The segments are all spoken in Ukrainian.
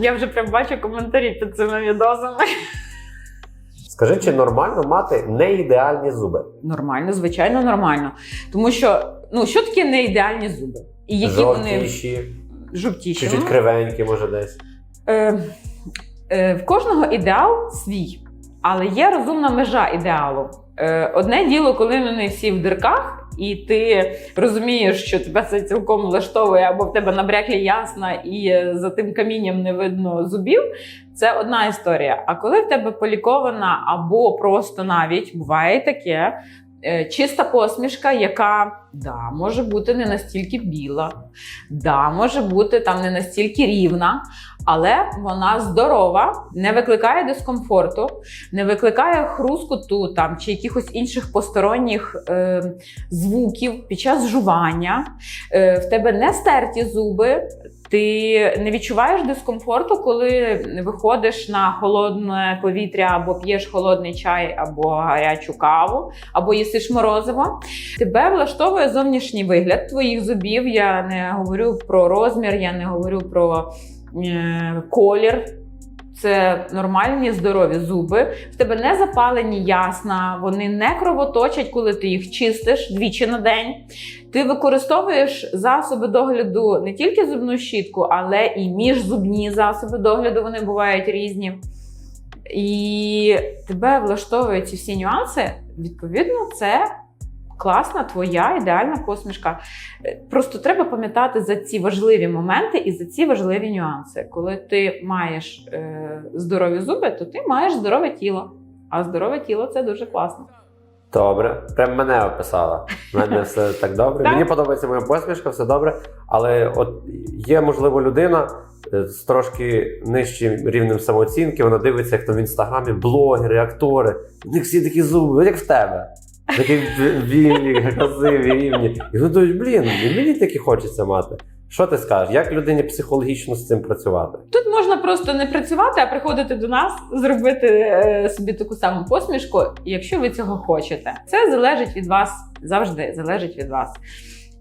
Я вже прям бачу коментарі під цими відосами. Скажи, чи нормально мати не ідеальні зуби? Нормально, звичайно, нормально. Тому що ну що таке не ідеальні зуби? І які вони Жовтіші, жовтіші. чуть-чуть Ну, кривенькі, може десь. Е, е, в кожного ідеал свій, але є розумна межа ідеалу. Е, одне діло, коли вони всі в дирках, і ти розумієш, що тебе це цілком влаштовує, або в тебе набряклі ясна, і е, за тим камінням не видно зубів. Це одна історія. А коли в тебе полікована, або просто навіть буває таке. Е, Чиста посмішка, яка да, може бути не настільки біла, да, може бути там не настільки рівна, але вона здорова, не викликає дискомфорту, не викликає хрускоту там чи якихось інших посторонніх е, звуків під час жування. Е, в тебе не стерті зуби. Ти не відчуваєш дискомфорту, коли виходиш на холодне повітря, або п'єш холодний чай, або гарячу каву, або їсиш морозиво. Тебе влаштовує зовнішній вигляд твоїх зубів. Я не говорю про розмір, я не говорю про е, колір. Це нормальні здорові зуби. В тебе не запалені ясна, вони не кровоточать, коли ти їх чистиш двічі на день. Ти використовуєш засоби догляду не тільки зубну щітку, але і міжзубні засоби догляду. Вони бувають різні. І тебе влаштовують ці всі нюанси. Відповідно, це класна твоя ідеальна посмішка. Е, Просто треба пам'ятати за ці важливі моменти і за ці важливі нюанси. Коли ти маєш е, здорові зуби, то ти маєш здорове тіло. А здорове тіло це дуже класно. Добре, прям мене описала. У мене все так добре. Мені подобається моя посмішка, все добре. Але от є, можливо, людина е, з трошки нижчим рівнем самооцінки, вона дивиться, як там в інстаграмі блогери, актори. У них всі такі зуби, як в тебе. Такі вільні, красиві, рівні. І вони думають, блін, мені такі хочеться мати. Що ти скажеш? Як людині психологічно з цим працювати? Тут можна просто не працювати, а приходити до нас, зробити е, собі таку саму посмішку, якщо ви цього хочете. Це залежить від вас завжди залежить від вас.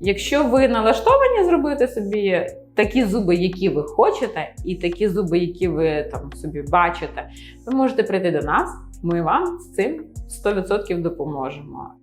Якщо ви налаштовані зробити собі такі зуби, які ви хочете, і такі зуби, які ви там собі бачите, ви можете прийти до нас. Ми вам з цим 100% допоможемо.